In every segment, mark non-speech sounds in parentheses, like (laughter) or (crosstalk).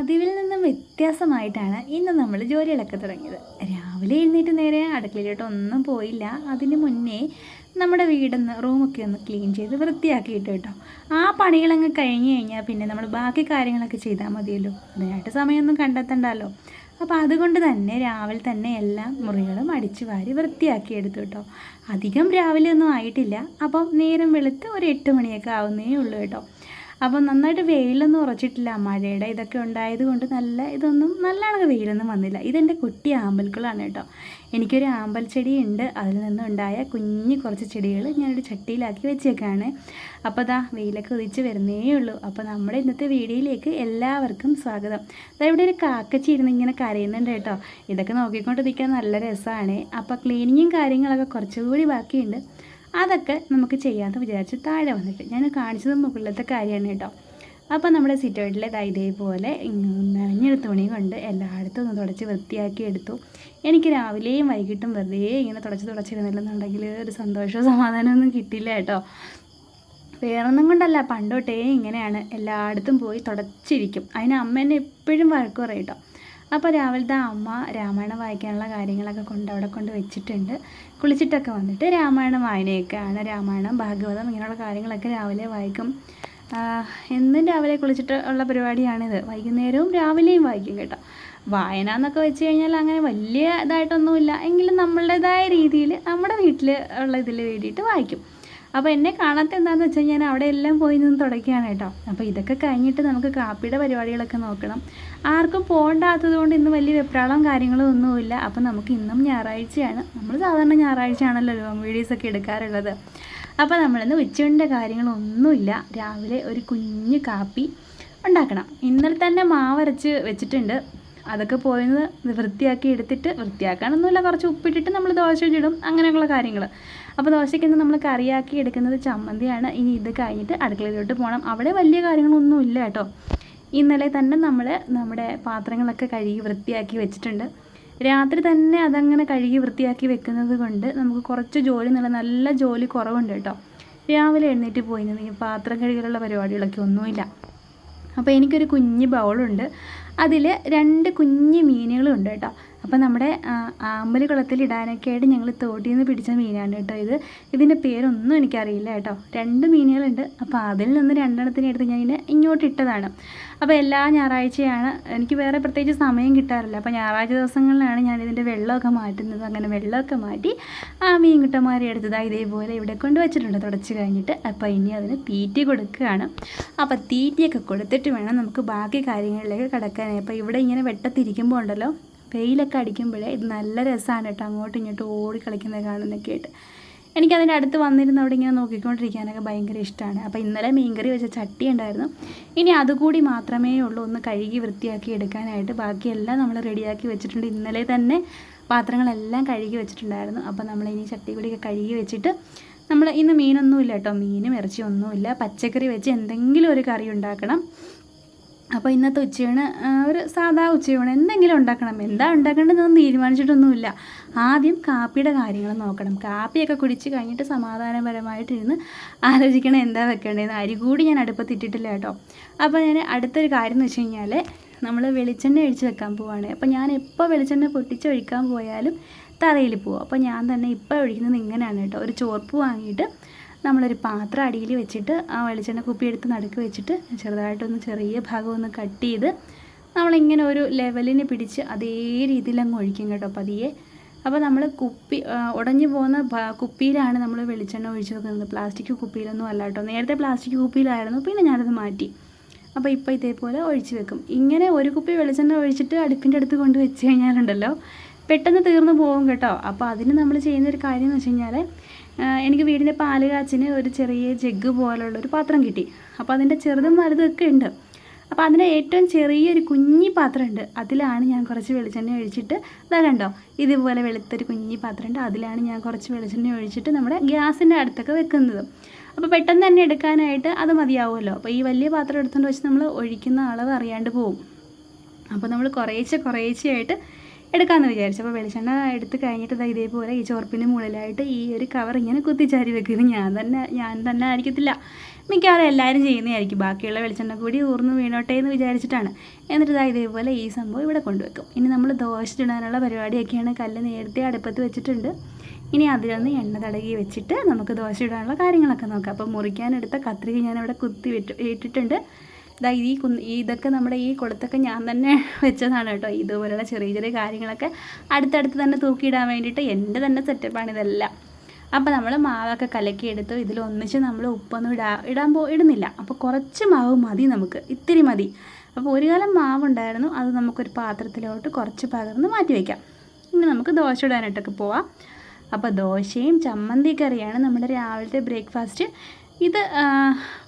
പതിവിൽ നിന്നും വ്യത്യാസമായിട്ടാണ് ഇന്ന് നമ്മൾ ജോലികളൊക്കെ തുടങ്ങിയത്. രാവിലെ എഴുന്നേറ്റ് നേരെ അടുക്കളയിലോട്ട് ഒന്നും പോയില്ല. അതിന് മുന്നേ നമ്മുടെ വീടൊന്ന് റൂമൊക്കെ ഒന്ന് ക്ലീൻ ചെയ്ത് വൃത്തിയാക്കിയിട്ട് കേട്ടോ. ആ പണികളങ്ങ് കഴിഞ്ഞ് കഴിഞ്ഞാൽ പിന്നെ നമ്മൾ ബാക്കി കാര്യങ്ങളൊക്കെ ചെയ്താൽ മതിയല്ലോ. അതിനായിട്ട് സമയമൊന്നും കണ്ടെത്തണ്ടല്ലോ. അപ്പോൾ അതുകൊണ്ട് തന്നെ രാവിലെ തന്നെ എല്ലാ മുറികളും അടിച്ചു വാരി വൃത്തിയാക്കി എടുത്തു കേട്ടോ. അധികം രാവിലെ ഒന്നും ആയിട്ടില്ല. അപ്പം നേരം വെളുത്ത് ഒരു എട്ട് മണിയൊക്കെ ആവുന്നേ ഉള്ളൂ കേട്ടോ. അപ്പം നന്നായിട്ട് വെയിലൊന്നും ഉറച്ചിട്ടില്ല മഴയുടെ ഇതൊക്കെ ഉണ്ടായത് കൊണ്ട് നല്ല ഇതൊന്നും നല്ലോണം വെയിലൊന്നും വന്നില്ല. ഇതെന്റെ കുട്ടി ആമ്പൽക്കുളാണ് കേട്ടോ. എനിക്കൊരു ആമ്പൽ ചെടിയുണ്ട് അതിൽ നിന്നുണ്ടായ കുഞ്ഞു കുറച്ച് ചെടികൾ ഞാനൊരു ചട്ടിയിലാക്കി വെച്ചേക്കാണ്. അപ്പോൾ ദാ വെയിലൊക്കെ ഉദിച്ച് വരുന്നേ ഉള്ളൂ. അപ്പോൾ നമ്മുടെ ഇന്നത്തെ വീഡിയോയിലേക്ക് എല്ലാവർക്കും സ്വാഗതം. ദാ ഇവിടെ ഒരു കാക്കച്ചി ഇരുന്ന് ഇങ്ങനെ കരയുന്നുണ്ട് കേട്ടോ. ഇതൊക്കെ നോക്കിക്കൊണ്ടിരിക്കാൻ നല്ല രസമാണ്. അപ്പോൾ ക്ലീനിങ്ങും കാര്യങ്ങളൊക്കെ കുറച്ചുകൂടി ബാക്കിയുണ്ട്. അതൊക്കെ നമുക്ക് ചെയ്യാമെന്ന് വിചാരിച്ച് താഴെ വന്നിട്ട് ഞാൻ കാണിച്ചത് മുകളിലത്തെ കാര്യമാണ് കേട്ടോ. അപ്പോൾ നമ്മുടെ സിറ്റൗട്ടിലെ ഇതേപോലെ നനഞ്ഞൊരു തുണി കൊണ്ട് എല്ലായിടത്തും ഒന്ന് തുടച്ച് വൃത്തിയാക്കി എടുത്തു. എനിക്ക് രാവിലെയും വൈകിട്ടും വെറുതെ ഇങ്ങനെ തുടച്ച് തുടച്ചിരുന്നില്ലെന്നുണ്ടെങ്കിൽ ഒരു സന്തോഷവും സമാധാനമൊന്നും കിട്ടില്ല കേട്ടോ. വേറൊന്നും കൊണ്ടല്ല പണ്ടോട്ടേ ഇങ്ങനെയാണ്. എല്ലായിടത്തും പോയി തുടച്ചിരിക്കും. അതിന് അമ്മ എന്നെ എപ്പോഴും വഴക്ക് പറയും കേട്ടോ. അപ്പോൾ രാവിലത്തെ അമ്മ രാമായണം വായിക്കാനുള്ള കാര്യങ്ങളൊക്കെ കൊണ്ട് അവിടെ കൊണ്ട് വെച്ചിട്ടുണ്ട്. കുളിച്ചിട്ടൊക്കെ വന്നിട്ട് രാമായണം വായനയൊക്കെയാണ്. രാമായണം ഭാഗവതം ഇങ്ങനെയുള്ള കാര്യങ്ങളൊക്കെ രാവിലെ വായിക്കും. എന്നും രാവിലെ കുളിച്ചിട്ട് ഉള്ള പരിപാടിയാണിത്. വൈകുന്നേരവും രാവിലെയും വായിക്കും കേട്ടോ. വായന എന്നൊക്കെ വെച്ച് കഴിഞ്ഞാൽ അങ്ങനെ വലിയ ഇതായിട്ടൊന്നുമില്ല. എങ്കിലും നമ്മളുടേതായ രീതിയിൽ നമ്മുടെ വീട്ടിൽ ഉള്ള ഇതിൽ വേണ്ടിയിട്ട് വായിക്കും. അപ്പോൾ എന്നെ കാണാത്ത എന്താണെന്ന് വെച്ചാൽ ഞാൻ അവിടെ എല്ലാം പോയി നിന്ന് തുടക്കുകയാണ് കേട്ടോ. അപ്പോൾ ഇതൊക്കെ കഴിഞ്ഞിട്ട് നമുക്ക് കാപ്പിയുടെ പരിപാടികളൊക്കെ നോക്കണം. ആർക്കും പോകണ്ടാത്തത് കൊണ്ട് ഇന്ന് വലിയ വെപ്രാളം കാര്യങ്ങളും ഒന്നുമില്ല. അപ്പോൾ നമുക്ക് ഇന്നും ഞായറാഴ്ചയാണ്. നമ്മൾ സാധാരണ ഞായറാഴ്ചയാണല്ലോ ലോങ് വീഡിയോസൊക്കെ എടുക്കാറുള്ളത്. അപ്പോൾ നമ്മളിന്ന് ഉച്ചയുടെ കാര്യങ്ങളൊന്നുമില്ല. രാവിലെ ഒരു കുഞ്ഞു കാപ്പി ഉണ്ടാക്കണം. ഇന്നലെ തന്നെ മാവരച്ച് വെച്ചിട്ടുണ്ട്. അതൊക്കെ പോയിന്ന് വൃത്തിയാക്കി എടുത്തിട്ട് വൃത്തിയാക്കാനൊന്നുമില്ല. കുറച്ച് ഉപ്പിട്ടിട്ട് നമ്മൾ ദോശ ചിടും അങ്ങനെയുള്ള കാര്യങ്ങൾ അപ്പോൾ ദോശയ്ക്ക് ഇന്ന് നമ്മൾ കറിയാക്കി എടുക്കുന്നത് ചമ്മന്തിയാണ്. ഇനി ഇത് കഴിഞ്ഞിട്ട് അടുക്കളയിലോട്ട് പോകണം അവിടെ വലിയ കാര്യങ്ങളൊന്നും ഇല്ല കേട്ടോ. ഇന്നലെ തന്നെ നമ്മൾ നമ്മുടെ പാത്രങ്ങളൊക്കെ കഴുകി വൃത്തിയാക്കി വെച്ചിട്ടുണ്ട്. രാത്രി തന്നെ അതങ്ങനെ കഴുകി വൃത്തിയാക്കി വെക്കുന്നത് കൊണ്ട് നമുക്ക് കുറച്ച് ജോലി നല്ല നല്ല ജോലി കുറവുണ്ട് കേട്ടോ. രാവിലെ എഴുന്നേറ്റ് പോയി നിന്ന് ഈ പാത്രം കഴുകലുള്ള പരിപാടികളൊക്കെ ഒന്നുമില്ല. അപ്പോൾ എനിക്കൊരു കുഞ്ഞ് ബൗളുണ്ട്. അതിൽ രണ്ട് കുഞ്ഞു മീനുകളുണ്ട് കേട്ടോ. അപ്പോൾ നമ്മുടെ അമ്പലി കുളത്തിൽ ഇടാനൊക്കെ ആയിട്ട് ഞങ്ങൾ തോട്ടിൽ നിന്ന് പിടിച്ച മീനാണ് കേട്ടോ ഇത്. ഇതിന്റെ പേരൊന്നും എനിക്കറിയില്ല കേട്ടോ. രണ്ട് മീനുകളുണ്ട്. അപ്പോൾ അതിൽ നിന്ന് രണ്ടെണ്ണത്തിനെ എടുത്ത് ഞാൻ ഇതിനെ ഇങ്ങോട്ട് ഇട്ടതാണ്. അപ്പോൾ എല്ലാ ഞായറാഴ്ചയാണ് എനിക്ക് വേറെ പ്രത്യേകിച്ച് സമയം കിട്ടാറില്ല. അപ്പോൾ ഞായറാഴ്ച ദിവസങ്ങളിലാണ് ഞാൻ ഇതിന്റെ വെള്ളമൊക്കെ മാറ്റുന്നത്. അങ്ങനെ വെള്ളമൊക്കെ മാറ്റി ആ മീൻ കിട്ടന്മാരെ എടുത്തതായി ഇതേപോലെ ഇവിടെ കൊണ്ട് വെച്ചിട്ടുണ്ട് തുടച്ച് കഴിഞ്ഞിട്ട്. അപ്പോൾ ഇനി അതിന് തീറ്റ കൊടുക്കുകയാണ്. അപ്പോൾ തീറ്റയൊക്കെ കൊടുത്തിട്ട് വേണം നമുക്ക് ബാക്കി കാര്യങ്ങളിലേക്ക് കിടക്കാനായി അപ്പോൾ ഇവിടെ ഇങ്ങനെ വെട്ടത്തിരിക്കുമ്പോൾ ഉണ്ടല്ലോ വെയിലൊക്കെ അടിക്കുമ്പോഴേ ഇത് നല്ല രസമാണ് കേട്ടോ. അങ്ങോട്ടും ഇങ്ങോട്ടും ഓടി കളിക്കുന്നത് കാണുന്നൊക്കെ ആയിട്ട്. എനിക്കതിന്റെ അടുത്ത് വന്നിരുന്ന് അവിടെ ഇങ്ങനെ നോക്കിക്കൊണ്ടിരിക്കാനൊക്കെ ഭയങ്കര ഇഷ്ടമാണ് അപ്പോൾ ഇന്നലെ മീൻകറി വെച്ച ചട്ടി ഉണ്ടായിരുന്നു. ഇനി അതുകൂടി മാത്രമേ ഉള്ളൂ. ഒന്ന് കഴുകി വൃത്തിയാക്കി എടുക്കാനായിട്ട്. ബാക്കിയെല്ലാം നമ്മൾ റെഡിയാക്കി വെച്ചിട്ടുണ്ട്. ഇന്നലെ തന്നെ പാത്രങ്ങളെല്ലാം കഴുകി വെച്ചിട്ടുണ്ടായിരുന്നു. അപ്പോൾ നമ്മൾ ഇനി ചട്ടി കൂടി കഴുകി വെച്ചിട്ട് നമ്മൾ ഇന്ന് മീനൊന്നുമില്ല കേട്ടോ. മീനും ഇറച്ചിയൊന്നുമില്ല പച്ചക്കറി വെച്ച് എന്തെങ്കിലും ഒരു കറി ഉണ്ടാക്കണം. അപ്പോൾ ഇന്നത്തെ ഉച്ചയൂണ് ഒരു സാധാ ഉച്ചയൂണ്. എന്തെങ്കിലും ഉണ്ടാക്കണം. എന്താ ഉണ്ടാക്കേണ്ടതെന്ന് തീരുമാനിച്ചിട്ടൊന്നുമില്ല. ആദ്യം കാപ്പിയുടെ കാര്യങ്ങൾ നോക്കണം. കാപ്പിയൊക്കെ കുടിച്ച് കഴിഞ്ഞിട്ട് സമാധാനപരമായിട്ടിരുന്ന് ആലോചിക്കണം എന്താ വെക്കേണ്ടതെന്ന്. അരി കൂടി ഞാൻ അടുപ്പത്തിട്ടിട്ടില്ല കേട്ടോ. അപ്പോൾ ഞാൻ അടുത്തൊരു കാര്യം എന്ന് വെച്ച് കഴിഞ്ഞാൽ നമ്മൾ വെളിച്ചെണ്ണ ഒഴിച്ച് വെക്കാൻ പോവാണ്. അപ്പോൾ ഞാൻ എപ്പോൾ വെളിച്ചെണ്ണ പൊട്ടിച്ചൊഴിക്കാൻ പോയാലും തറയിൽ പോവും. അപ്പോൾ ഞാൻ തന്നെ ഇപ്പോൾ ഒഴിക്കുന്നത് ഇങ്ങനെയാണ് കേട്ടോ. ഒരു ചോർപ്പ് വാങ്ങിയിട്ട് നമ്മളൊരു പാത്രം അടിയിൽ വെച്ചിട്ട് ആ വെളിച്ചെണ്ണ കുപ്പി എടുത്ത് നടുക്ക് വെച്ചിട്ട് ചെറുതായിട്ടൊന്ന് ചെറിയ ഭാഗം ഒന്ന് കട്ട് ചെയ്ത് നമ്മളിങ്ങനെ ഒരു ലെവലിനെ പിടിച്ച് അതേ രീതിയിൽ അങ്ങ് ഒഴിക്കും കേട്ടോ പതിയെ. അപ്പോൾ നമ്മൾ കുപ്പി ഉടഞ്ഞു പോകുന്ന കുപ്പിയിലാണ് നമ്മൾ വെളിച്ചെണ്ണ ഒഴിച്ചു വെക്കുന്നത്. പ്ലാസ്റ്റിക് കുപ്പിയിലൊന്നും അല്ല കേട്ടോ. നേരത്തെ പ്ലാസ്റ്റിക് കുപ്പിയിലായിരുന്നു പിന്നെ ഞാനത് മാറ്റി. അപ്പോൾ ഇപ്പോൾ ഇതേപോലെ ഒഴിച്ചു വെക്കും. ഇങ്ങനെ ഒരു കുപ്പി വെളിച്ചെണ്ണ ഒഴിച്ചിട്ട് അടുപ്പിന്റെ അടുത്ത് കൊണ്ട് വെച്ച് കഴിഞ്ഞാലുണ്ടല്ലോ പെട്ടെന്ന് തീർന്നു പോകും കേട്ടോ. അപ്പോൾ അതിന് നമ്മൾ ചെയ്യുന്ന ഒരു കാര്യം എന്ന് വെച്ച് കഴിഞ്ഞാൽ എനിക്ക് വീടിന്റെ പാൽ കാച്ചിന് ഒരു ചെറിയ ജഗ്ഗ് പോലുള്ള ഒരു പാത്രം കിട്ടി. അപ്പോൾ അതിന്റെ ചെറുതും വലുതും ഒക്കെ ഉണ്ട്. അപ്പോൾ അതിന്റെ ഏറ്റവും ചെറിയൊരു കുഞ്ഞി പാത്രമുണ്ട് അതിലാണ് ഞാൻ കുറച്ച് വെളിച്ചെണ്ണ ഒഴിച്ചിട്ട് ഇതാ കണ്ടോ? ഇതുപോലെ വെളുത്തൊരു കുഞ്ഞി പാത്രമുണ്ട് അതിലാണ് ഞാൻ കുറച്ച് വെളിച്ചെണ്ണ ഒഴിച്ചിട്ട് നമ്മുടെ ഗ്യാസിന്റെ അടുത്തൊക്കെ വെക്കുന്നത്. അപ്പോൾ പെട്ടെന്ന് തന്നെ എടുക്കാനായിട്ട് അത് മതിയാവുമല്ലോ. അപ്പോൾ ഈ വലിയ പാത്രം എടുത്തുകൊണ്ട് വെച്ച് നമ്മൾ ഒഴിക്കുന്ന അളവ് അറിയാണ്ട് പോവും. അപ്പോൾ നമ്മൾ കുറേശ്ശെ കുറേശ്ശെയായിട്ട് എടുക്കാമെന്ന് വിചാരിച്ചു. അപ്പോൾ വെളിച്ചെണ്ണ എടുത്ത് കഴിഞ്ഞിട്ട് ഇതേപോലെ ഈ ചോർപ്പിന്റെ മുകളിലായിട്ട് ഈ ഒരു കവർ ഇങ്ങനെ കുത്തിച്ചാരി വെക്കുന്നത് ഞാൻ തന്നെ ഞാൻ തന്നെ ആയിരിക്കത്തില്ല. മിക്കവാറും എല്ലാവരും ചെയ്യുന്നതായിരിക്കും. ബാക്കിയുള്ള വെളിച്ചെണ്ണ കൂടി ഊർന്ന് വീണോട്ടെ എന്ന് വിചാരിച്ചിട്ടാണ്. എന്നിട്ട് ഇതാ ഇതേപോലെ ഈ സംഭവം ഇവിടെ കൊണ്ടുവെക്കും. ഇനി നമ്മൾ ദോശ ചുടാനുള്ള പരിപാടിയൊക്കെയാണ് കല്ല് നേരത്തെ അടുപ്പത്ത് വെച്ചിട്ടുണ്ട്. ഇനി അതിലൊന്ന് എണ്ണ തടകി വെച്ചിട്ട് നമുക്ക് ദോശ ഇടാനുള്ള കാര്യങ്ങളൊക്കെ നോക്കാം. അപ്പോൾ മുറിക്കാനെടുത്ത കത്രിക ഞാനിവിടെ കുത്തി വിട്ട് ഇട്ടിട്ടുണ്ട്. ഇതാ ഈ കുന്ന് ഇതൊക്കെ നമ്മുടെ ഈ കൊളുത്തൊക്കെ ഞാൻ തന്നെ (laughs) വെച്ചതാണ് കേട്ടോ. ഇതുപോലുള്ള ചെറിയ ചെറിയ കാര്യങ്ങളൊക്കെ അടുത്തടുത്ത് തന്നെ തൂക്കിയിടാൻ വേണ്ടിയിട്ട് എന്റെ തന്നെ സെറ്റപ്പാണ് ഇതെല്ലാം. അപ്പോൾ നമ്മൾ മാവൊക്കെ കലക്കി എടുത്തു ഇതിലൊന്നിച്ച് നമ്മൾ ഉപ്പൊന്നും ഇടാ ഇടാൻ പോ ഇടുന്നില്ല. അപ്പോൾ കുറച്ച് മാവ് മതി നമുക്ക്. ഇത്തിരി മതി. അപ്പോൾ ഒരു കാലം മാവുണ്ടായിരുന്നു. അത് നമുക്കൊരു പാത്രത്തിലോട്ട് കുറച്ച് പകർന്ന് മാറ്റി വയ്ക്കാം ഇനി നമുക്ക് ദോശ ഇടാനായിട്ടൊക്കെ പോവാം. അപ്പോൾ ദോശയും ചമ്മന്തി കറിയാണ് നമ്മുടെ രാവിലത്തെ ബ്രേക്ക്ഫാസ്റ്റ് ഇത്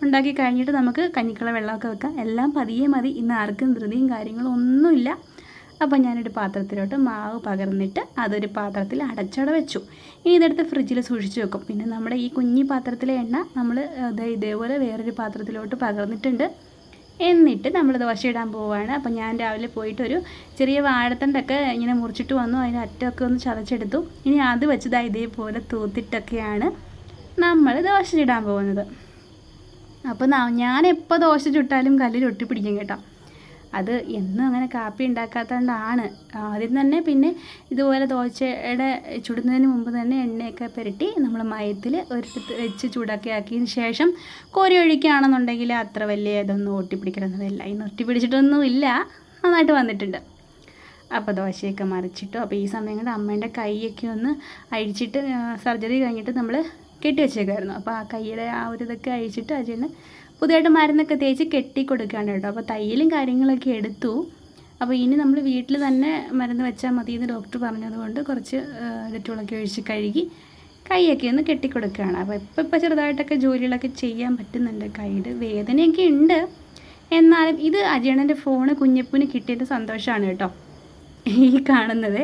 ഉണ്ടാക്കി കഴിഞ്ഞിട്ട് നമുക്ക് കഞ്ഞിക്കള വെള്ളമൊക്കെ വെക്കാം. എല്ലാം പതിയെ മതി. ഇന്ന് ആർക്കും ധൃതിയും കാര്യങ്ങളും ഒന്നുമില്ല. അപ്പോൾ ഞാനൊരു പാത്രത്തിലോട്ട് മാവ് പകർന്നിട്ട് അതൊരു പാത്രത്തിൽ അടച്ചട വെച്ചു. ഇനി ഇതെടുത്ത് ഫ്രിഡ്ജിൽ സൂക്ഷിച്ച് വെക്കും. പിന്നെ നമ്മുടെ ഈ കുഞ്ഞി പാത്രത്തിലെ എണ്ണ നമ്മൾ ഇതേപോലെ വേറൊരു പാത്രത്തിലോട്ട് പകർന്നിട്ടുണ്ട്. എന്നിട്ട് നമ്മൾ ദോശ ഇടാൻ പോവുകയാണ്. അപ്പം ഞാൻ രാവിലെ പോയിട്ടൊരു ചെറിയ വാഴത്തണ്ടൊക്കെ ഇങ്ങനെ മുറിച്ചിട്ട് വന്നു. അതിന്റെ അറ്റമൊക്കെ ഒന്ന് ചതച്ചെടുത്തു. ഇനി അത് വെച്ചതാ ഇതേപോലെ തൂത്തിട്ടൊക്കെയാണ്. നമ്മൾ ദോശ ചുടാൻ പോകുന്നത്. അപ്പോൾ ഞാൻ എപ്പോൾ ദോശ ചുട്ടാലും കല്ലിൽ ഒട്ടിപ്പിടിക്കും കേട്ടോ. അത് എന്നും അങ്ങനെ കാപ്പി ഉണ്ടാക്കാത്തതുകൊണ്ടാണ് ആദ്യം തന്നെ പിന്നെ ഇതുപോലെ ദോശയുടെ ചുടുന്നതിന് മുമ്പ് തന്നെ എണ്ണയൊക്കെ പുരട്ടി നമ്മൾ മയത്തിൽ ഒരിടത്ത് വെച്ച് ചൂടാക്കി ആക്കിയതിന് ശേഷം കോരി ഒഴിക്കുകയാണെന്നുണ്ടെങ്കിൽ അത്ര വലിയ ഇതൊന്നും ഒട്ടിപ്പിടിക്കണമെന്നില്ല ഇന്ന് ഒട്ടിപ്പിടിച്ചിട്ടൊന്നും ഇല്ല. നന്നായിട്ട് വന്നിട്ടുണ്ട്. അപ്പോൾ ദോശയൊക്കെ മറിച്ചിട്ടു. അപ്പോൾ ഈ സമയം കൊണ്ട് അമ്മേന്റെ കൈയൊക്കെ ഒന്ന് അഴിച്ചിട്ട് സർജറി കഴിഞ്ഞിട്ട് നമ്മൾ കെട്ടി വെച്ചേക്കായിരുന്നു അപ്പോൾ ആ കയ്യിലെ ആ ഒരു ഇതൊക്കെ അഴിച്ചിട്ട് അതിന് പുതിയതായിട്ട് മരുന്നൊക്കെ തേച്ച് കെട്ടി കൊടുക്കുകയാണ് കേട്ടോ. അപ്പോൾ തയ്യലും കാര്യങ്ങളൊക്കെ എടുത്തു. അപ്പോൾ ഇനി നമ്മൾ വീട്ടിൽ തന്നെ മരുന്ന് വെച്ചാൽ മതി എന്ന് ഡോക്ടർ പറഞ്ഞതുകൊണ്ട് കുറച്ച് ഡെറ്റോളൊക്കെ ഒഴിച്ച് കഴുകി കൈയൊക്കെ ഒന്ന് കെട്ടിക്കൊടുക്കുകയാണ് അപ്പോൾ ഇപ്പോൾ ഇപ്പോൾ ചെറുതായിട്ടൊക്കെ ജോലികളൊക്കെ ചെയ്യാൻ പറ്റുന്നുണ്ട്. കൈയുടെ വേദനയൊക്കെ ഉണ്ട്. എന്നാലും ഇത് അജയണന്റെ ഫോണ് കുഞ്ഞപ്പൂന് കിട്ടിയിട്ട് സന്തോഷമാണ് കേട്ടോ. ഈ കാണുന്നത്.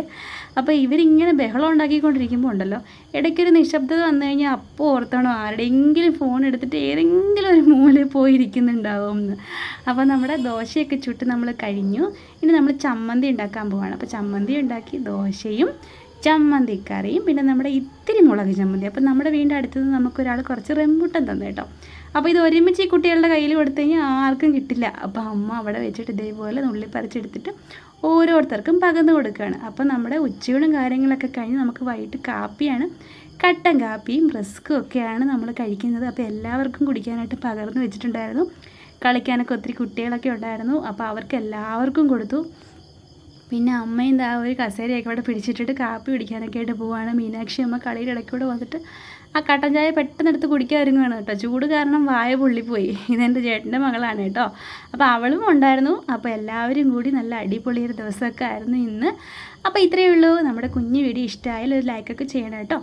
അപ്പോൾ ഇവരിങ്ങനെ ബഹളം ഉണ്ടാക്കിക്കൊണ്ടിരിക്കുമ്പോൾ ഉണ്ടല്ലോ ഇടയ്ക്കൊരു നിശബ്ദത വന്നു കഴിഞ്ഞാൽ അപ്പോൾ ഓർത്തണോ ആരുടെയെങ്കിലും ഫോൺ എടുത്തിട്ട് ഏതെങ്കിലും ഒരു മൂലയിൽ പോയി ഇരിക്കുന്നുണ്ടാവും എന്ന് അപ്പോൾ നമ്മുടെ ദോശയൊക്കെ ചുട്ട് നമ്മൾ കഴിഞ്ഞു. ഇനി നമ്മൾ ചമ്മന്തി ഉണ്ടാക്കാൻ പോവാണ്. അപ്പോൾ ചമ്മന്തി ഉണ്ടാക്കി ദോശയും ചമ്മന്തിക്കറിയും. പിന്നെ നമ്മുടെ ഇത്തിരി മുളക് ചമ്മന്തി. അപ്പോൾ നമ്മുടെ വീടിന്റെ അടുത്തത് നമുക്കൊരാൾ കുറച്ച് റെമ്പുട്ടൻ തന്നു കേട്ടോ. അപ്പോൾ ഇത് ഒരുമിച്ച് ഈ കുട്ടികളുടെ കയ്യിൽ കൊടുത്തു കഴിഞ്ഞാൽ ആർക്കും കിട്ടില്ല. അപ്പോൾ അമ്മ അവിടെ വെച്ചിട്ട് ഇതേപോലെ നുള്ളി പറിച്ചെടുത്തിട്ട് ഓരോരുത്തർക്കും പകർന്നു കൊടുക്കുകയാണ്. അപ്പോൾ നമ്മുടെ ഉച്ചയൂണും കാര്യങ്ങളൊക്കെ കഴിഞ്ഞ് നമുക്ക് വൈകിട്ട് കാപ്പിയാണ്. കട്ടൻ കാപ്പിയും റസ്ക്കും ഒക്കെയാണ് നമ്മൾ കഴിക്കുന്നത്. അപ്പോൾ എല്ലാവർക്കും കുടിക്കാനായിട്ട് പകർന്നു വെച്ചിട്ടുണ്ടായിരുന്നു. കളിക്കാനൊക്കെ ഒത്തിരി കുട്ടികളൊക്കെ ഉണ്ടായിരുന്നു. അപ്പോൾ അവർക്ക് എല്ലാവർക്കും കൊടുത്തു. പിന്നെ അമ്മയും ദാ ഒരു കസേരയൊക്കെ അവിടെ പിടിച്ചിട്ടിട്ട് കാപ്പി കുടിക്കാനൊക്കെ ആയിട്ട് പോവാണ്. മീനാക്ഷി അമ്മ കളിയിൽ ഇടയ്ക്കൂടെ വന്നിട്ട് ആ കട്ടൻ ചായ പെട്ടെന്ന് എടുത്ത് കുടിക്കാതിരുന്നതാണ് കേട്ടോ. ചൂട് കാരണം വായ പൊള്ളിപ്പോയി. ഇതെന്റെ ചേട്ടന്റെ മകളാണ് കേട്ടോ. അപ്പോൾ അവളും ഉണ്ടായിരുന്നു. അപ്പോൾ എല്ലാവരും കൂടി നല്ല അടിപൊളിയൊരു ദിവസമൊക്കെ ആയിരുന്നു ഇന്ന്. അപ്പോൾ ഇത്രയേ ഉള്ളൂ. നമ്മുടെ കുഞ്ഞു വീഡിയോ ഇഷ്ടമായാലും ഒരു ലൈക്കൊക്കെ ചെയ്യണം കേട്ടോ.